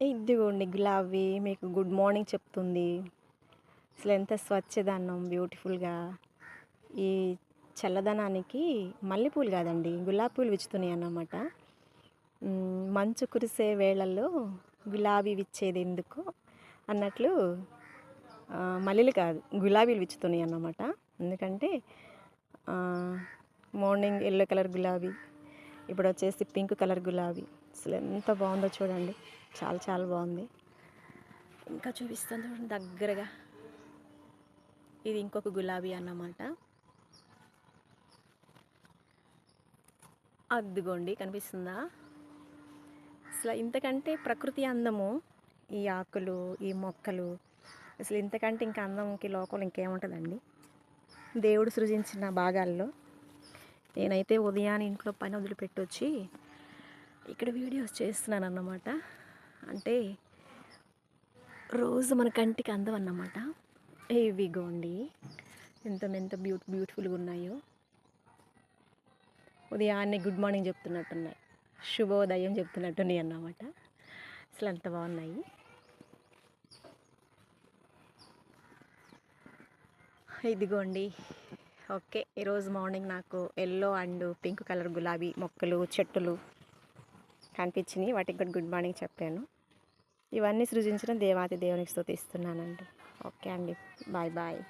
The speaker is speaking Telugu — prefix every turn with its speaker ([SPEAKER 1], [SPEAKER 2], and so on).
[SPEAKER 1] ఇదిగోండి గులాబీ మీకు గుడ్ మార్నింగ్ చెప్తుంది. అసలు ఎంత స్వచ్ఛదనం బ్యూటిఫుల్గా. ఈ చల్లదనానికి మల్లెపూలు కాదండి గులాబీ పూలు విచ్చుతున్నాయి అన్నమాట. మంచు కురిసే వేళల్లో గులాబీ విచ్చేది ఎందుకు అన్నట్లు మల్లెలు కాదు గులాబీలు విచ్చుతున్నాయి అన్నమాట. ఎందుకంటే మార్నింగ్ ఎల్లో కలర్ గులాబీ ఇప్పుడు వచ్చేసి పింక్ కలర్ గులాబీ. అసలు ఎంత బాగుందో చూడండి. చాలా చాలా బాగుంది ఇంకా చూపిస్తాను చూడండి దగ్గరగా. ఇది ఇంకొక గులాబీ అన్నమాట. అద్దుగోండి కనిపిస్తుందా? అసలు ఇంతకంటే ప్రకృతి అందము ఈ ఆకులు ఈ మొక్కలు అసలు ఇంతకంటే ఇంకా అందంకి లోకంలో ఇంకేముంటుందండి? దేవుడు సృజించిన భాగాల్లో. నేనైతే ఉదయాన్నే ఇంట్లో పని వదిలిపెట్టొచ్చి ఇక్కడ వీడియోస్ చేస్తున్నాను అన్నమాట అంటే రోజు మన కంటికి అందం అన్నమాట. ఇవిగోండి ఎంత ఎంత బ్యూటి బ్యూటిఫుల్గా ఉన్నాయో. ఉదయాన్నే గుడ్ మార్నింగ్ చెప్తున్నట్టున్నాయి. శుభోదయం చెప్తున్నట్టున్నాయి అన్నమాట. అసలు అంత బాగున్నాయి. ఇదిగోండి. ఓకే ఈరోజు మార్నింగ్ నాకు ఎల్లో అండ్ పింక్ కలర్ గులాబీ మొక్కలు చెట్టులు కనిపించినాయి. వాటికి కూడా గుడ్ మార్నింగ్ చెప్పాను. ఇవన్నీ సృజించిన దేవాతి దేవునికి స్థుతిస్తున్నానండి ఓకే అండి. Bye bye.